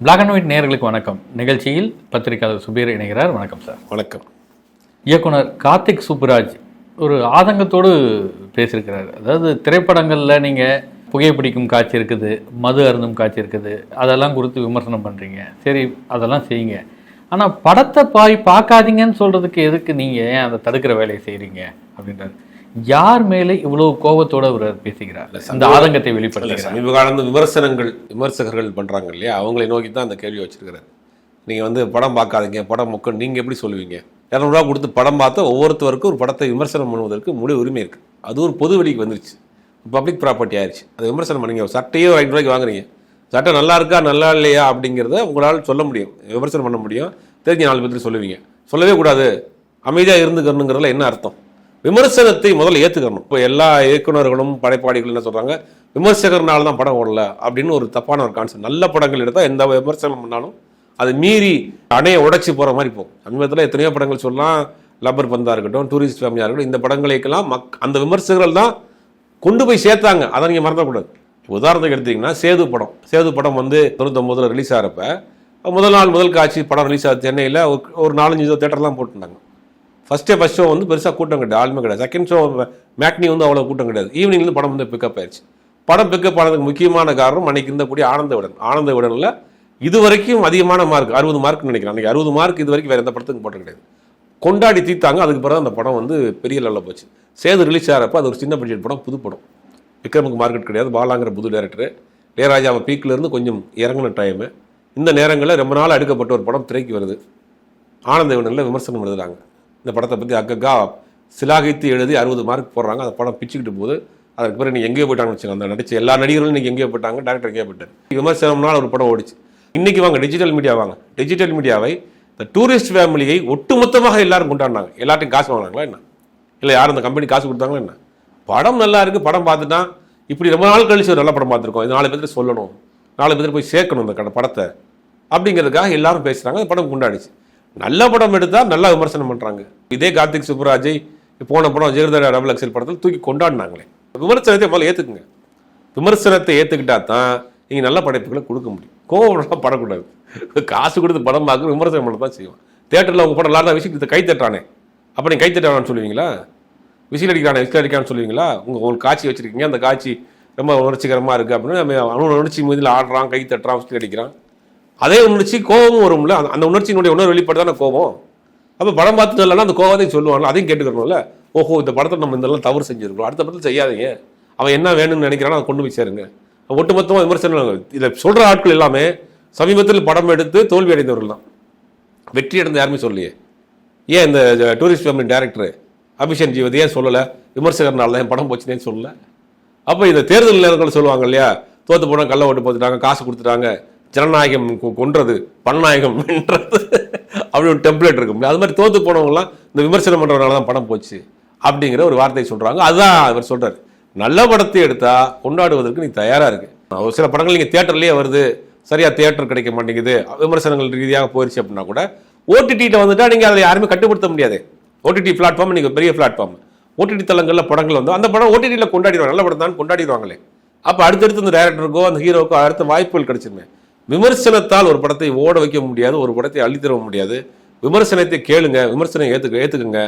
Black and white நேயர்களுக்கு வணக்கம். நிகழ்ச்சியில் பத்திரிகையாளர் சுபீர் இணைகிறார். வணக்கம் சார். வணக்கம். இயக்குனர் கார்த்திக் சுப்புராஜ் ஒரு ஆதங்கத்தோடு பேசியிருக்கிறார். அதாவது திரைப்படங்களில் நீங்கள் புகைப்பிடிக்கும் காட்சி இருக்குது மது அருந்தும் காட்சி இருக்குது அதெல்லாம் குறித்து விமர்சனம் பண்ணுறீங்க சரி அதெல்லாம் செய்யுங்க. ஆனால் படத்தை பாய் பார்க்காதீங்கன்னு சொல்கிறதுக்கு எதுக்கு நீங்கள் ஏன் அதை தடுக்கிற வேலையை செய்கிறீங்க அப்படின்றாரு. யார் மேலே இவ்வளவு கோபத்தோடு அவர் பேசுகிறார்? இந்த ஆதங்கத்தை இல்ல, வெளிப்படுத்துகிறார். சமீப காலம் விமர்சனங்கள் விமர்சகர்கள் பண்றாங்க இல்லையா? அவங்களை நோக்கி தான் அந்த கேள்வி வச்சிருக்கிறாரு. நீங்க வந்து படம் பார்க்காதீங்க படம் முக்க நீங்க எப்படி சொல்லுவீங்க? இரநூறுவா கொடுத்து படம் பார்த்தா ஒவ்வொருத்தருக்கும் ஒரு படத்தை விமர்சனம் பண்ணுவதற்கு முழு உரிமை இருக்கு. அது ஒரு பொது வெளிக்கு வந்துருச்சு. பப்ளிக் ப்ராப்பர்ட்டி ஆயிடுச்சு அதை விமர்சனம் பண்ணீங்க. சட்டையோ ஐநூறு ரூபாய்க்கு வாங்குறீங்க. சட்டை நல்லா இருக்கா நல்லா இல்லையா அப்படிங்கிறத உங்களால் சொல்ல முடியும். விமர்சனம் பண்ண முடியும். தெரிஞ்ச நாலு பேருக்கு சொல்லுவீங்க. சொல்லவே கூடாது. அமைதியாக இருந்துக்கணுங்கிறதுல என்ன அர்த்தம்? விமர்சனத்தை முதல்ல ஏற்றுக்கணும் இப்போ எல்லா இயக்குனர்களும் படைப்பாளிகளும் என்ன சொல்கிறாங்க விமர்சகர்னால தான் படம் ஓடல அப்படின்னு ஒரு தப்பான ஒரு கான்செப்ட் நல்ல படங்கள் எடுத்தால் எந்த விமர்சனம் பண்ணாலும் அதை மீறி அணையை உடைச்சி போகிற மாதிரி போகும். சமீபத்தில் எத்தனையோ படங்கள் சொல்லலாம். லப்பர் பந்தாக இருக்கட்டும் டூரிஸ்ட் ஃபேமிலியாக இருக்கட்டும் இந்த படங்களுக்கெல்லாம் மக் அந்த விமர்சகர்கள் தான் கொண்டு போய் சேர்த்தாங்க. அதை நீங்கள் மறந்துடக்கூடாது. உதாரணத்துக்கு எடுத்தீங்கன்னா சேது படம். சேது படம் வந்து தொண்ணூத்தொம்பதில் ரிலீஸ் ஆகிறப்ப முதல் நாள் முதல் காட்சி படம் ரிலீஸ் ஆகுது சென்னையில் ஒரு- ஒரு நாலஞ்சு தேட்டர்லாம் போட்டுருந்தாங்க. ஃபஸ்ட்டே ஃபஸ்ட் ஷோ வந்து பெருசாக கூட்டம் கிடையாது ஆளுமே கிடையாது. செகண்ட் ஷோ மேட்னி வந்து அவ்வளோ கூட்டம் கிடையாது. ஈவினிங்லேருந்து படம் வந்து பிக்கப் ஆயிடுச்சு. படம் பிக்கப் ஆனதுக்கு முக்கியமான காரணம் அன்னைக்கு இருந்தக்கூடிய ஆனந்த விடன் ஆனந்த விடனில் இது வரைக்கும் அதிகமான மார்க் அறுபது மார்க் நினைக்கிறேன். அன்றைக்கி அறுபது மார்க் இது வரைக்கும் வேறு எந்த படத்துக்கும் போட்ட கிடையாது. கொண்டாடி தீர்த்தாங்க அதுக்கு பிறகு அந்த படம் வந்து பெரிய லெவலில் போச்சு. சேது ரிலீஸ் ஆகிறப்ப அது ஒரு சின்ன பட்ஜெட் படம் புது படம். விக்ரமுக்கு மார்க்கெட் கிடையாது பாலாங்கிற புது டேரக்டர் இளையராஜாவை பீக்கிலேருந்து கொஞ்சம் இறங்கின டைமு இந்த நேரங்களில் ரொம்ப நாள் எடுக்கப்பட்ட ஒரு படம் திரைக்கு வருது. ஆனந்த விடனில் விமர்சனம் எழுதுகிறாங்க இந்த படத்தை பற்றி அக்கக்கா சிலாகித்து எழுதி அறுபது மார்க் போடுறாங்க. அந்த படம் பிச்சுக்கிட்டு போகுது. அதுக்கு பிறகு நீ எங்கேயோ போயிட்டாங்கன்னு வச்சுக்கோங்க. அந்த நடிச்ச எல்லா நடிகர்களும் இன்றைக்கி எங்கேயோ போயிட்டாங்க. டேரக்டர் எங்கேயோ போயிட்டார். விமர்சனம்னால ஒரு படம் ஓடிச்சு. இன்றைக்கி வாங்க டிஜிட்டல் மீடியா வாங்க. டிஜிட்டல் மீடியாவை இந்த டூரிஸ்ட் ஃபேமிலியை ஒட்டுமொத்தமாக எல்லாரும் கொண்டாடினாங்க. எல்லாத்தையும் காசு வாங்கினாங்களா என்ன? இல்லை யாரும் அந்த கம்பெனி காசு கொடுத்தாங்களா என்ன? படம் நல்லா இருக்குது படம் பார்த்துட்டா இப்படி ரொம்ப நாள் கழிச்சு ஒரு நல்ல படம் பார்த்துருக்கோம். இது நாலு பேர்த்து சொல்லணும். நாலு பேர் போய் சேர்க்கணும் இந்த படத்தை. அப்படிங்கிறதுக்காக எல்லாரும் பேசுகிறாங்க அந்த படம் கொண்டாடிச்சு. நல்ல படம் எடுத்தால் நல்லா விமர்சனம் பண்ணுறாங்க இதே கார்த்திக் சுப்புராஜை போன படம் ஜெயலலிதா டபுள் எக்ஸல் படத்தில் தூக்கி கொண்டாடினாங்களே. விமர்சனத்தை முதல்ல ஏற்றுக்குங்க விமர்சனத்தை ஏற்றுக்கிட்டா தான் நீங்கள் நல்ல படைப்புகளை கொடுக்க முடியும். கோவம்லாம் படக்கூடாது. காசு கொடுத்து படம் பார்க்க விமர்சனம் பண்ண தான் செய்வோம். தேட்டரில் உங்கள் படம் எல்லாரும் விஷயத்தை கை தட்டானே அப்ப நீங்க கை தட்டுறான்னு சொல்லுவீங்களா? விசில் அடிக்கிறானே விசில் அடிக்கிறான்னு சொல்லுவீங்களா? உங்கள் உங்களுக்கு காட்சி வச்சுருக்கீங்க அந்த காட்சி ரொம்ப உணர்ச்சிகரமாக இருக்குது அப்படின்னு நம்ம அவனோட உணர்ச்சி மீதில் ஆடுறான் கை தட்டுறான் விசில் அடிக்கிறான். அதே உணர்ச்சி கோபமும் வரும்ல? அந்த- அந்த உணர்ச்சியினுடைய உணர்வு வெளிப்படுதான கோபம்? அப்போ படம் பார்த்து இல்லைன்னா அந்த கோவத்தையும் சொல்லுவாங்கல்ல அதையும் கேட்டுக்கணும்ல ஓஹோ இந்த படத்தை நம்ம இதெல்லாம் தவறு செஞ்சிருக்கோம். அடுத்த படத்தில் செய்யாதீங்க. அவன் என்ன வேணும்னு நினைக்கிறானோ அதை கொண்டு போய் சேருங்க. ஒட்டுமொத்தமாக விமர்சனம் இதை சொல்கிற ஆட்கள் எல்லாமே சமீபத்தில் படம் எடுத்து தோல்வி அடைந்தவர்கள் தான். வெற்றி அடைந்த யாருமே சொல்லலையே. ஏன் இந்த tourist family director Abishan Jeevathi ஏன் சொல்லலை? விமர்சகர்னால தான் என் படம் போச்சுனேன்னு சொல்லலை? அப்போ இந்த தேர்தல் நேரங்கள் சொல்லுவாங்க இல்லையா? தோற்று போனால் கள்ள ஓட்டு போத்துட்டாங்க காசு கொடுத்துட்டாங்க. ஜனநாயகம் கொன்றது பணநாயகம் வென்றது. அப்படி ஒரு டெம்ப்ளேட் இருக்கும். அது மாதிரி தோத்து போனவங்கலாம் இந்த விமர்சனம் பண்ணுறதுனால தான் படம் போச்சு. அப்படிங்கிற ஒரு வார்த்தை சொல்கிறாங்க அதுதான் அவர் சொல்கிறார் நல்ல படத்தை எடுத்தா கொண்டாடுவதற்கு நீ தயாராக இருக்கு ஒரு சில படங்கள் நீங்கள் தியேட்டர்லேயே வருது. சரியா தியேட்டர் கிடைக்க மாட்டேங்குது. விமர்சனங்கள் ரீதியாக போயிருச்சு அப்படின்னா கூட ஓடிடியில் வந்துட்டா நீங்கள் அதை யாருமே கட்டுப்படுத்த முடியாது. ஓடிடி பிளாட்ஃபார்ம் நீங்கள் பெரிய பிளாட்ஃபார்ம் ஓடிடி தளங்களில் படங்கள் வந்து அந்த படம் ஓடிடியில் கொண்டாடிடுவாங்க. நல்ல படம் தான் கொண்டாடிடுவாங்களே. அப்போ அடுத்தடுத்து அந்த டேரக்டருக்கோ அந்த ஹீரோக்கோ அடுத்த வாய்ப்புகள் கிடைச்சிருமே. விமர்சனத்தால் ஒரு படத்தை ஓட வைக்க முடியாது ஒரு படத்தை அள்ளித்தர முடியாது. விமர்சனத்தை கேளுங்க விமர்சனம் ஏற்றுக்க ஏற்றுக்குங்க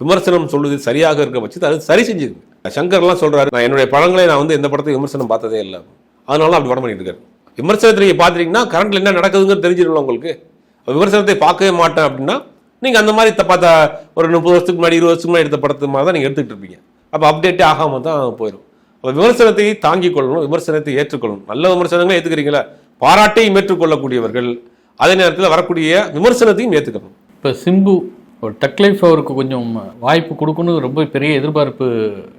விமர்சனம் சொல்லுது சரியாக இருக்க பட்சத்தில் அது சரி செஞ்சுக்குங்க. சங்கர்லாம் சொல்கிறாரு நான் என்னுடைய படங்களை நான் வந்து எந்த படத்தையும் விமர்சனம் பார்த்ததே இல்லை. அதனால அப்படி படம் பண்ணிட்டு இருக்காரு. விமர்சனத்தை நீங்கள் பார்த்துட்டீங்கன்னா கரண்டில் என்ன நடக்குதுங்கிறது தெரிஞ்சிடலாம் உங்களுக்கு. விமர்சனத்தை பார்க்கவே மாட்டேன் அப்படின்னா நீங்கள் அந்த மாதிரி த- ஒரு முப்பது வருஷத்துக்கு முன்னாடி இருபது வருஷத்துக்கு முன்னாடி எடுத்த படத்து மாதிரி தான் நீங்கள் எடுத்துக்கிட்டு இருப்பீங்க. அப்போ அப்டேட்டே ஆகாமல் தான் போயிடும். அப்போ விமர்சனத்தை தாங்கிக் கொள்ளணும் விமர்சனத்தை ஏற்றுக்கொள்ளணும். நல்ல விமர்சனங்களை ஏற்றுக்கிறீங்களா பாராட்டையும் ஏற்றுக்கொள்ளக்கூடியவர்கள் அதே நேரத்தில் வரக்கூடிய விமர்சனத்தையும் ஏற்றுக்கணும் இப்போ சிம்பு ஒரு டக் லைஃப் அவருக்கு கொஞ்சம் வாய்ப்பு கொடுக்கணும் ரொம்ப பெரிய எதிர்பார்ப்பு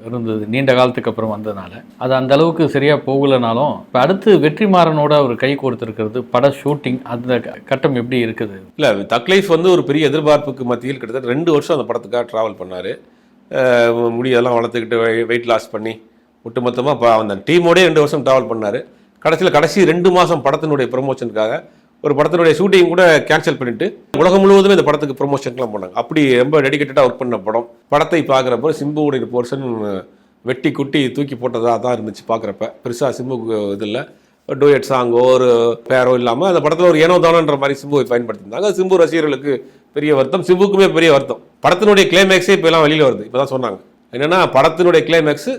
இருந்தது நீண்ட காலத்துக்கு அப்புறம் வந்ததுனால. அது அந்த அளவுக்கு சரியாக போகலைனாலும் இப்போ அடுத்து வெற்றிமாறனோட அவர் கை கொடுத்துருக்கிறது பட ஷூட்டிங் அந்த கட்டம் எப்படி இருக்குது? இல்லை தக்லைஃப் வந்து ஒரு பெரிய எதிர்பார்ப்புக்கு மத்தியில் கிட்டத்தட்ட ரெண்டு வருஷம் அந்த படத்துக்காக ட்ராவல் பண்ணார். முடியெல்லாம் வளர்த்துக்கிட்டு வெயிட் லாஸ் பண்ணி ஒட்டுமொத்தமாக இப்போ அந்த டீமோடய ரெண்டு வருஷம் ட்ராவல் பண்ணார். கடைசியில் கடைசி ரெண்டு மாதம் படத்தினுடைய ப்ரொமோஷனுக்காக ஒரு படத்தினுடைய ஷூட்டிங் கூட கேன்சல் பண்ணிட்டு உலகம் முழுவதுமே இந்த படத்துக்கு ப்ரொமோஷன்லாம் பண்ணாங்க அப்படி ரொம்ப டெடிக்கேட்டடாக ஒர்க் பண்ண படம். படத்தை பார்க்குறப்போ சிம்புவுடைய போர்ஷன் வெட்டி குட்டி தூக்கி போட்டதாக தான் இருந்துச்சு பார்க்குறப்ப. பெருசாக சிம்புக்கு இது இல்லை. டூயட் சாங்கோ ஒரு பேரோ இல்லாமல் அந்த படத்தில் ஒரு ஏனோ தானோன்ற மாதிரி சிம்புவை பயன்படுத்தியிருந்தாங்க. சிம்பு ரசிகர்களுக்கு பெரிய வருத்தம் சிம்புக்குமே பெரிய வருத்தம். படத்தினுடைய கிளைமேக்ஸே இப்போ எல்லாம் வெளியில் வருது. இப்போ தான் சொன்னாங்க. என்னென்னா படத்தினுடைய கிளைமேக்ஸு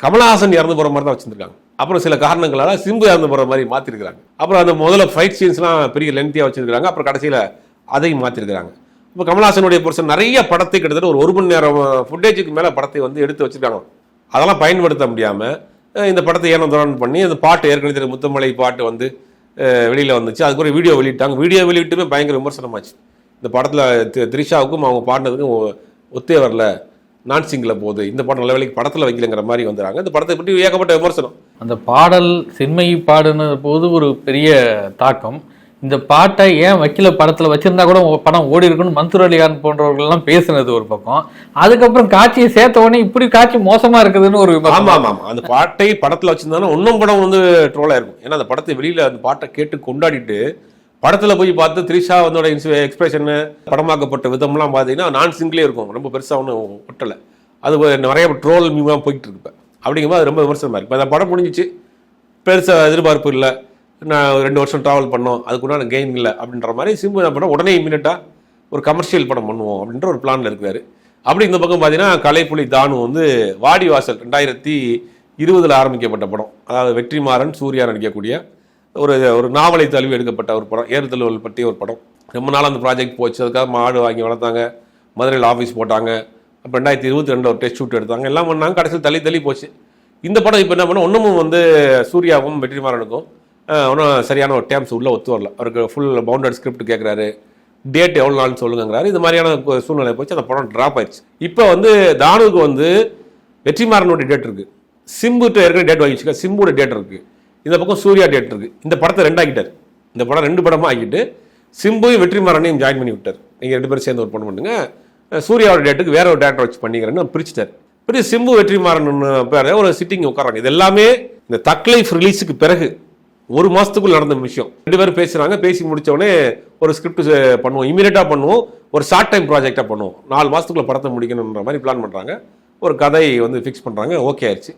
கமலஹாசன் இறந்து போகிற மாதிரி தான் வச்சுருக்காங்க அப்புறம் சில காரணங்களால் சிம்பு இறந்து போகிற மாதிரி மாற்றிருக்கிறாங்க அப்புறம் அந்த முதல்ல ஃபைட் சீன்ஸ்லாம் பெரிய லென்த்தியாக வச்சுருக்கிறாங்க. அப்புறம் கடைசியில் அதையும் மாற்றிருக்கிறாங்க இப்போ கமலஹாசனுடைய பொருசன் நிறைய படத்தை கிட்டத்தட்ட ஒரு ஒரு மணி நேரம் ஃபுட்டேஜுக்கு மேலே படத்தை வந்து எடுத்து வச்சுருக்காங்க. அதெல்லாம் பயன்படுத்த முடியாமல் இந்த படத்தை ஏனோ தோரன் பண்ணி அந்த பாட்டு ஏற்கனவே முத்தமலை பாட்டு வந்து வெளியில் வந்துச்சு. அதுக்கப்புறம் வீடியோ வெளியிட்டாங்க. வீடியோ வெளியிட்டுமே பயங்கர விமர்சனமாச்சு. இந்த படத்தில் த்ரிஷாவுக்கும் அவங்க பாடினதுக்கும் ஒத்தே வரல. நான் சிங்கில் போகுது. இந்த படம் நல்ல வேலைக்கு படத்தில் வைக்கலங்கிற மாதிரி வந்துடுறாங்க இந்த படத்தை பற்றி ஏகப்பட்ட விமர்சனம். அந்த பாடல் சென்மை பாடுன போது ஒரு பெரிய தாக்கம். இந்த பாட்டை ஏன் வைக்கல படத்தில் வச்சிருந்தா கூட படம் ஓடி இருக்குன்னு மன்சூர் அலிகான் பேசுனது ஒரு பக்கம். அதுக்கப்புறம் காட்சியை சேர்த்த உடனே இப்படி காட்சி மோசமா இருக்குதுன்னு ஒரு ஆமாம் ஆமா ஆமா அந்த பாட்டை படத்தில் வச்சிருந்தாலும் இன்னும் படம் வந்து ட்ரோலாக இருக்கும் ஏன்னா அந்த படத்தை வெளியில் அந்த பாட்டை கேட்டு கொண்டாடிட்டு படத்தில் போய் பார்த்து த்ரிஷா வந்தோட எக்ஸ்பிரஷன் படமாக்கப்பட்ட விதம்லாம் பார்த்தீங்கன்னா நான் சிங்கிளே இருக்கும். ரொம்ப பெருசாக ஒன்றும் ஒட்டலை. அது நிறைய ட்ரோல் மீமாக போயிட்டு இருப்பேன் அப்படிங்கும்போது அது ரொம்ப விமர்சனமாக இருக்குது இப்போ அந்த படம் முடிஞ்சிச்சு. பெருசாக எதிர்பார்ப்பு இல்லை. நான் ரெண்டு வருஷம் ட்ராவல் பண்ணோம். அதுக்குண்டான கெயின் இல்லை அப்படின்ற மாதிரி சிம்பு என்ன பண்ணோம் உடனே இமீடியட்டாக ஒரு கமர்ஷியல் படம் பண்ணுவோம் அப்படின்ற ஒரு பிளானில் இருக்கிறாரு. அப்படி இந்த பக்கம் பார்த்தீங்கன்னா கலைப்புலி தானு வந்து வாடிவாசல் ரெண்டாயிரத்தி இருபதில் ஆரம்பிக்கப்பட்ட படம். அதாவது வெற்றிமாறன் சூர்யா நடிக்கக்கூடிய ஒரு ஒரு நாவலை தழுவி எடுக்கப்பட்ட ஒரு படம். ஏறுதழுவல் பற்றிய ஒரு படம். ரொம்ப நாள் அந்த ப்ராஜெக்ட் போச்சு. அதுக்காக மாடு வாங்கி வளர்த்தாங்க. மதுரையில் ஆஃபீஸ் போட்டாங்க. அப்போ ரெண்டாயிரத்தி இருபத்தி ரெண்டு ஒரு டெஸ்ட் ஷூட் எடுத்தாங்க. எல்லாம் பண்ணாங்க. கடைசியில் தள்ளி தள்ளி போச்சு. இந்த படம் இப்போ என்ன பண்ண ஒன்றும் வந்து சூர்யாவும் வெற்றிமாறனுக்கும் ஒன்றும் சரியான ஒரு டேம்ஸ் உள்ளே ஒத்து வரல. அவருக்கு ஃபுல் பவுண்டட் ஸ்கிரிப்ட் கேட்குறாரு டேட் எவ்வளோ நாள்னு சொல்லுங்கிறாரு இது மாதிரியான சூழ்நிலை போச்சு. அந்த படம் ட்ராப் ஆயிடுச்சு. இப்போ வந்து தானுக்கு வந்து வெற்றிமாறனுடைய டேட் இருக்குது சிம்புட்ட ஏற்கனவே டேட் வாங்கி வச்சுக்க சிம்புட டேட் இருக்குது இந்த பக்கம் சூர்யா டேட் இருக்குது இந்த படத்தை ரெண்டாக்கிட்டார் இந்த படம் ரெண்டு படமாக ஆக்கிட்டு சிம்புவையும் வெற்றிமாறனையும் ஜாயின் பண்ணி விட்டார். நீங்கள் ரெண்டு பேரும் சேர்ந்து ஒரு படம் பண்ணுங்க. சூர்யாவோட டேட்டுக்கு வேற ஒரு டேரக்டர் வச்சு பண்ணிக்கிறேன்னு பிரிச்சுட்டார். பெரிய சிம்பு வெற்றிமாறன் பேர் ஒரு சிட்டிங் உட்காராங்க இது எல்லாமே இந்த தக்லைஃப் ரிலீஸுக்கு பிறகு ஒரு மாசத்துக்குள்ள நடந்த விஷயம். ரெண்டு பேரும் பேசுகிறாங்க பேசி முடித்தவொடனே ஒரு ஸ்கிரிப்ட் பண்ணுவோம். இமீடியட்டாக பண்ணுவோம். ஒரு ஷார்ட் டைம் ப்ராஜெக்டாக பண்ணுவோம். நாலு மாதத்துக்குள்ள படத்தை முடிக்கணுன்ற மாதிரி பிளான் பண்ணுறாங்க ஒரு கதை வந்து ஃபிக்ஸ் பண்ணுறாங்க ஓகே ஆயிடுச்சு.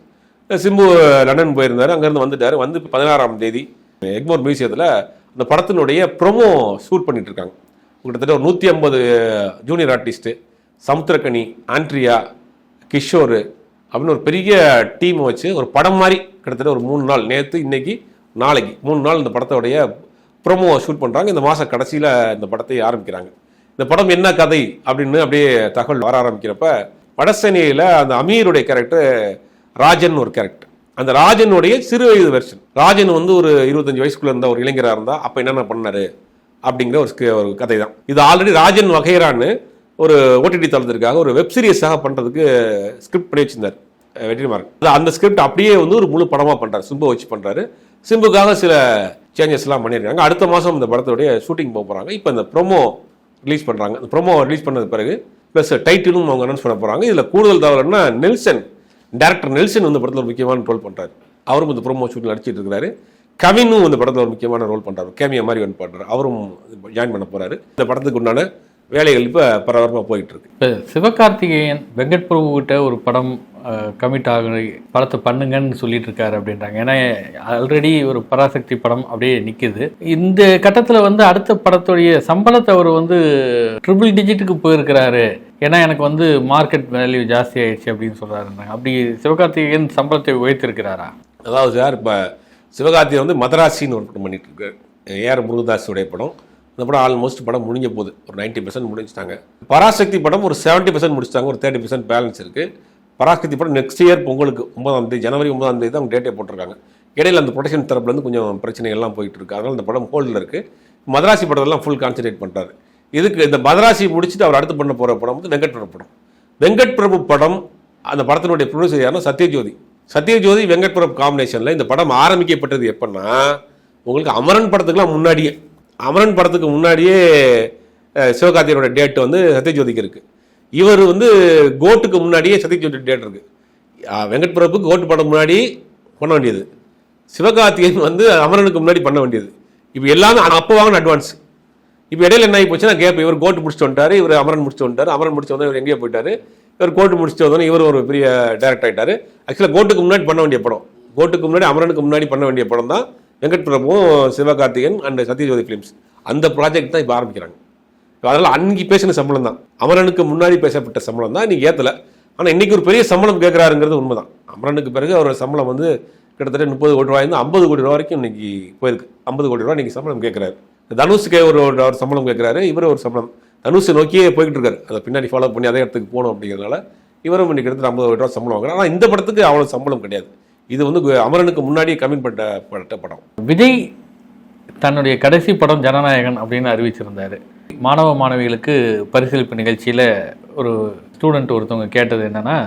சிம்பு லண்டன் போயிருந்தார். அங்கேருந்து வந்துட்டார். வந்து பதினாறாம் தேதி எக்மோர் மியூசியத்தில் அந்த படத்தினுடைய ப்ரொமோ ஷூட் பண்ணிட்டு இருக்காங்க. கிட்டத்தட்ட ஒரு நூற்றி ஐம்பது ஜூனியர் ஆர்டிஸ்ட்டு சமுத்திரக்கனி ஆண்ட்ரியா கிஷோர் அப்படின்னு ஒரு பெரிய டீம் வச்சு ஒரு படம் மாதிரி கிட்டத்தட்ட ஒரு மூணு நாள். நேற்று இன்னைக்கு நாளைக்கு மூணு நாள் இந்த படத்தோடைய ப்ரொமோ ஷூட் பண்ணுறாங்க இந்த மாத கடைசியில் இந்த படத்தை ஆரம்பிக்கிறாங்க. இந்த படம் என்ன கதை அப்படின்னு அப்படியே தகவல் வர ஆரம்பிக்கிறப்ப வடசேனையில் அந்த அமீருடைய கேரக்டர் ராஜன் ஒரு கேரக்டர் அந்த ராஜனுடைய சிறு வயது வெர்ஷன் ராஜன் வந்து ஒரு இருபத்தஞ்சு வயசுக்குள்ள இருந்த ஒரு இளைஞராக இருந்தால் அப்போ என்னென்ன பண்ணார்? அப்படிங்கிற ஒரு ஒரு கதை தான் இது ஆல்ரெடி ராஜன் வகைரான்னு ஒரு ஓடிடி தளத்திற்காக ஒரு வெப் சீரியஸாக பண்ணுறதுக்கு ஸ்கிரிப்ட் பண்ணி வச்சிருந்தார் அஹ் வெற்றிமாறன். அது அந்த ஸ்கிரிப்ட் அப்படியே வந்து ஒரு முழு படமாக பண்ணுறாரு சிம்பு வச்சு பண்ணுறாரு சிம்புக்காக சில சேஞ்சஸ்லாம் பண்ணியிருக்காங்க. அடுத்த மாதம் இந்த படத்துடைய ஷூட்டிங் போக போகிறாங்க இப்போ இந்த ப்ரோமோ ரிலீஸ் பண்ணுறாங்க இந்த ப்ரொமோ ரிலீஸ் பண்ணது பிறகு ப்ளஸ் டைட்டிலும் அவங்க அனௌன்ஸ் பண்ண போகிறாங்க இதில் கூடுதல் தகவல்னா நெல்சன் டேரக்டர் நெல்சன் வந்து படத்தில் ஒரு முக்கியமான ரோல் பண்ணுறாரு அவரும் இந்த ப்ரோமோ ஷூட்டில் நடிச்சிட்டு இருக்கிறாரு. கவினும் இந்த படத்தில் ஒரு முக்கியமான ரோல் பண்ணுறாரு கேமியா மாதிரி வந்து பண்ணுறாரு அவரும் ஜாயின் பண்ண போகிறாரு இந்த படத்துக்கு உண்டான வேலைகள் இப்போ பரபரப்பாக போயிட்டு இருக்கு இப்போ சிவகார்த்திகேயன் வெங்கட் பிரபு கிட்ட ஒரு படம் கமிட் ஆக படத்தை பண்ணுங்கன்னு சொல்லிட்டு இருக்காரு அப்படின்றாங்க. ஏன்னா ஆல்ரெடி ஒரு பராசக்தி படம் அப்படியே நிக்குது. இந்த கட்டத்துல வந்து அடுத்த படத்துடைய சம்பளத்தை அவர் வந்து ட்ரிபிள் டிஜிட்டுக்கு போயிருக்கிறாரு. ஏன்னா எனக்கு வந்து மார்க்கெட் வேல்யூ ஜாஸ்தி ஆயிடுச்சு அப்படின்னு சொல்றாருன்றாங்க. அப்படி சிவகார்த்திகேயன் சம்பளத்தை உயர்த்திருக்கிறாரா? அதாவது சார் இப்போ சிவகார்த்திகேயன் வந்து மதராசின்னு ஒரு படம் பண்ணிட்டு இருக்காரு ஏஆர் முருகதாஸுடைய படம். அந்த படம் ஆல்மோஸ்ட் படம் முடிஞ்ச போது ஒரு 90% பர்சன்ட் முடிஞ்சிட்டாங்க. பராசக்தி படம் ஒரு 70% பர்சன்ட் முடிச்சிட்டாங்க ஒரு தேர்ட்டி பர்சன்ட் பேலன்ஸ் இருக்கு. பராசக்தி படம் நெக்ஸ்ட் இயர் பொங்கலுக்கு ஒன்பதாம் தேதி ஜனவரி ஒன்பதாம் தேதி தான் டேட்டே போட்டிருக்காங்க. இடையில அந்த ப்ரொடக்ஷன் தரப்புலேருந்து கொஞ்சம் பிரச்சனைகள்லாம் போயிட்டு இருக்கு அதனால அந்த படம் ஹோல்டில் இருக்கு. மதராசி படத்தெல்லாம் ஃபுல் கான்சன்ட்ரேட் பண்ணுறாரு இதுக்கு இந்த மதராசி முடிச்சுட்டு அவர் அடுத்து பண்ண போகிற படம் வந்து வெங்கட் பிரபு படம். வெங்கட் பிரபு படம் அந்த படத்தினுடைய ப்ரொடியூசர் யாருன்னா சத்யஜோதி. சத்யஜோதி வெங்கட்புரம் காம்பினேஷனில் இந்த படம் ஆரம்பிக்கப்பட்டது எப்படின்னா உங்களுக்கு அமரன் படத்துக்குலாம் முன்னாடியே அமரன் படத்துக்கு முன்னாடியே அஹ், டேட் வந்து சத்யஜோதிக்கு இருக்குது இவர் வந்து கோட்டுக்கு முன்னாடியே சத்யஜோதி டேட் இருக்குது வெங்கட்புரப்புக்கு கோட்டு படம் முன்னாடி பண்ண வேண்டியது. சிவகார்த்திகேயன் வந்து அமரனுக்கு முன்னாடி பண்ண வேண்டியது. இப்போ எல்லாமே அப்போ வாங்கின அட்வான்ஸ் இப்போ இடையில என்ன ஆகி போச்சுன்னா கேப் இவர் கோட்டு முடிச்சுட்டு வந்துட்டார் இவர் அமரன் முடிச்சுட்டு வந்துட்டார் அமரன் முடிச்சு வந்து இவர் எங்கேயோ போயிட்டாரு. இவர் கோட்டு முடிச்சுட்டு வந்தோன்னே இவர் ஒரு பெரிய டேரக்டர் ஆகிட்டார் ஆக்சுவலாக கோட்டுக்கு முன்னாடி பண்ண வேண்டிய படம். கோட்டுக்கு முன்னாடி அமரனுக்கு முன்னாடி பண்ண வேண்டிய படம் தான் வெங்கட் பிரபுவும் சிவகார்த்திகேயன் அண்ட் சத்யஜோதி ஃபிலிம்ஸ் அந்த ப்ராஜெக்ட் தான் இப்போ ஆரம்பிக்கிறாங்க. இப்போ அதெல்லாம் அன்னைக்கு பேசின சம்பளம் தான். அமரனுக்கு முன்னாடி பேசப்பட்ட சம்பளம் தான். இன்றைக்கி ஏற்றலை ஆனால் இன்னைக்கு ஒரு பெரிய சம்பளம் கேட்குறாருங்கிறது உண்மைதான். அமரனுக்கு பிறகு அவர் சம்பளம் வந்து கிட்டத்தட்ட முப்பது கோடி ரூபாயிருந்து ஐம்பது கோடி ரூபா வரைக்கும் இன்றைக்கி போயிருக்கு. ஐம்பது கோடி ரூபா இன்றைக்கி சம்பளம் கேட்குறாரு தனுஷுக்கு ஒரு ஒரு ஒரு சம்பளம் கேட்குறாரு இவர் ஒரு சம்பளம். தனுஷை நோக்கியே போய்கிட்டு இருக்காரு. அதை பின்னாடி ஃபாலோ பண்ணி அதே இடத்துக்கு போகணும் அப்படிங்கிறதுனால இவரும் இன்னைக்கு எடுத்து ஐம்பது ரூபா சம்பளம் வாங்குறாரு. ஆனால் இந்த படத்துக்கு அவ்வளோ சம்பளம் கிடையாது. இது வந்து அமரனுக்கு முன்னாடியே கமிட் பண்ண பட்ட படம். விஜய் தன்னுடைய கடைசி படம் ஜனநாயகன் அப்படின்னு அறிவிச்சிருந்தார். மாணவ மாணவிகளுக்கு பரிசீலிப்பு நிகழ்ச்சியில் ஒரு ஸ்டூடெண்ட் ஒருத்தவங்க கேட்டது என்னென்னா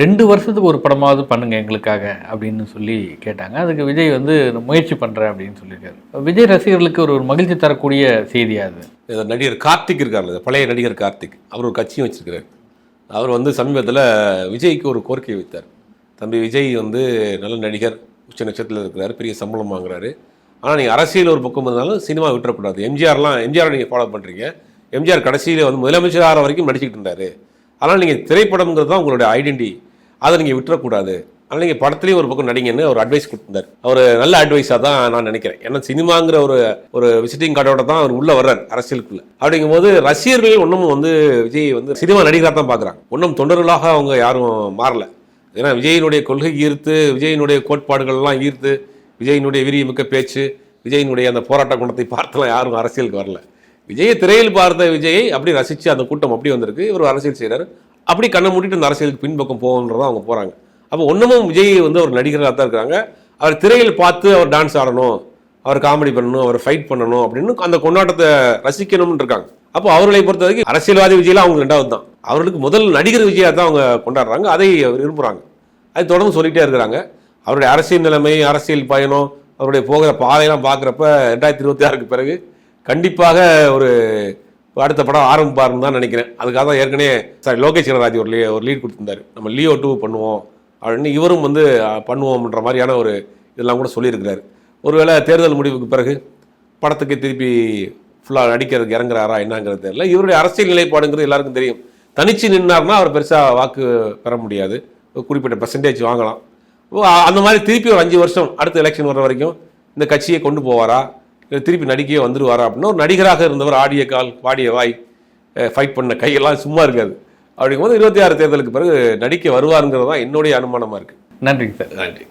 ரெண்டு வருஷத்துக்கு ஒரு படமாவது பண்ணுங்க எங்களுக்காக அப்படின்னு சொல்லி கேட்டாங்க. அதுக்கு விஜய் வந்து முயற்சி பண்ணுறேன் அப்படின்னு சொல்லியிருக்காரு. விஜய் ரசிகர்களுக்கு ஒரு ஒரு மகிழ்ச்சி தரக்கூடிய செய்தியா அது. நடிகர் கார்த்திக் இருக்கார்ல பழைய நடிகர் கார்த்திக். அவர் ஒரு கட்சியும் வச்சிருக்கிறார். அவர் வந்து சமீபத்தில் விஜய்க்கு ஒரு கோரிக்கை வைத்தார். தம்பி விஜய் வந்து நல்ல நடிகர் உச்ச நட்சத்திரத்தில் இருக்கிறார் பெரிய சம்பளம் வாங்குறாரு. ஆனால் நீங்கள் அரசியல் ஒரு பக்கம் இருந்தாலும் சினிமா விட்டுறக்கூடாது. எம்ஜிஆர்லாம் எம்ஜிஆர் நீங்கள் ஃபாலோ பண்ணுறீங்க எம்ஜிஆர் கடைசியில் வந்து முதலமைச்சர் ஆகிற வரைக்கும் நடிச்சுக்கிட்டு இருந்தார். ஆனால் நீங்கள் திரைப்படம்ங்கிறது தான் உங்களுடைய ஐடென்டி அதை நீங்கள் விட்டுறக்கூடாது. ஆனால் நீங்கள் படத்துலேயும் ஒரு பக்கம் நடிங்கன்னு ஒரு அட்வைஸ் கொடுத்துருந்தார். அவர் நல்ல அட்வைஸாக தான் நான் நினைக்கிறேன். ஏன்னா சினிமாங்கிற ஒரு ஒரு விசிட்டிங் கார்டோட தான் அவர் உள்ளே வர்றார் அரசியலுக்குள்ள. அப்படிங்கும்போது ரசிகர்கள் ஒன்றும் வந்து விஜய் வந்து சினிமா நடிகராக தான் பார்க்குறாங்க ஒன்றும் தொண்டர்களாக அவங்க யாரும் மாறல. ஏன்னா விஜயினுடைய கொள்கை ஈர்த்து விஜயினுடைய கோட்பாடுகள்லாம் ஈர்த்து விஜயினுடைய வீரியமிக்க பேச்சு விஜயினுடைய அந்த போராட்ட குணத்தை பார்த்தெல்லாம் யாரும் அரசியலுக்கு வரல. விஜயை திரையில் பார்த்த விஜயை அப்படி ரசித்து அந்த கூட்டம் அப்படி வந்திருக்கு. இவர் அரசியல் செய்கிறார் அப்படி கண்ணை மூடிட்டு அந்த அரசியலுக்கு பின்பக்கம் போகணுன்றதான் அவங்க போகிறாங்க அப்போ ஒன்றுமும் விஜய் வந்து ஒரு நடிகராக தான் இருக்கிறாங்க. அவர் திரையில் பார்த்து அவர் டான்ஸ் ஆடணும் அவர் காமெடி பண்ணணும் அவர் ஃபைட் பண்ணணும் அப்படின்னு அந்த கொண்டாட்டத்தை ரசிக்கணும்னு இருக்காங்க. அப்போ அவர்களை பொறுத்த வரைக்கும் அரசியல்வாதி விஜயெலாம் அவங்க ரெண்டாவது தான். அவர்களுக்கு முதல் நடிகர் விஜயா தான் அவங்க கொண்டாடுறாங்க. அதை அவர் விரும்புகிறாங்க அது தொடர்ந்து சொல்லிகிட்டே இருக்கிறாங்க. அவருடைய அரசியல் நிலைமை அரசியல் பயணம் அவருடைய போகிற பாதையெல்லாம் பார்க்குறப்ப ரெண்டாயிரத்தி இருபத்தி ஆறுக்கு பிறகு கண்டிப்பாக ஒரு அடுத்த படம் ஆரம்பிப்பாருன்னு தான் நினைக்கிறேன். அதுக்காக தான் ஏற்கனவே சாரி லோகேஷ் கனராஜ் ஒரு லீ- ஒரு லீட் கொடுத்துருந்தாரு. நம்ம லியோ டூ பண்ணுவோம். அப்படின்னு இவரும் வந்து பண்ணுவோம்ன்ற மாதிரியான ஒரு இதெல்லாம் கூட சொல்லியிருக்கிறாரு. ஒருவேளை தேர்தல் முடிவுக்கு பிறகு படத்துக்கு திருப்பி ஃபுல்லாக நடிக்கிறதுக்கு இறங்குறாரா என்னங்கிறது தெரியல. இவருடைய அரசியல் நிலைப்பாடுங்கிறது எல்லாருக்கும் தெரியும். தனிச்சு நின்னார்னா அவர் பெருசாக வாக்கு பெற முடியாது. ஒரு குறிப்பிட்ட பெர்சன்டேஜ் வாங்கலாம். ஓ, அந்த மாதிரி திருப்பி ஒரு அஞ்சு வருஷம் அடுத்த எலெக்ஷன் வர வரைக்கும் இந்த கட்சியை கொண்டு போவாரா? திருப்பி நடிக்கையே வந்துருவாரா அப்படின்னா ஒரு நடிகராக இருந்தவர் ஆடிய கால் பாடிய வாய் ஃபைட் பண்ண கையெல்லாம் சும்மா இருக்காது. அப்படிங்கும்போது இருபத்தி ஆறு தேர்தலுக்கு பிறகு நடிக்க வருவாருங்கிறது தான் என்னுடைய அனுமானமாக இருக்குது நன்றிங்க சார். நன்றி.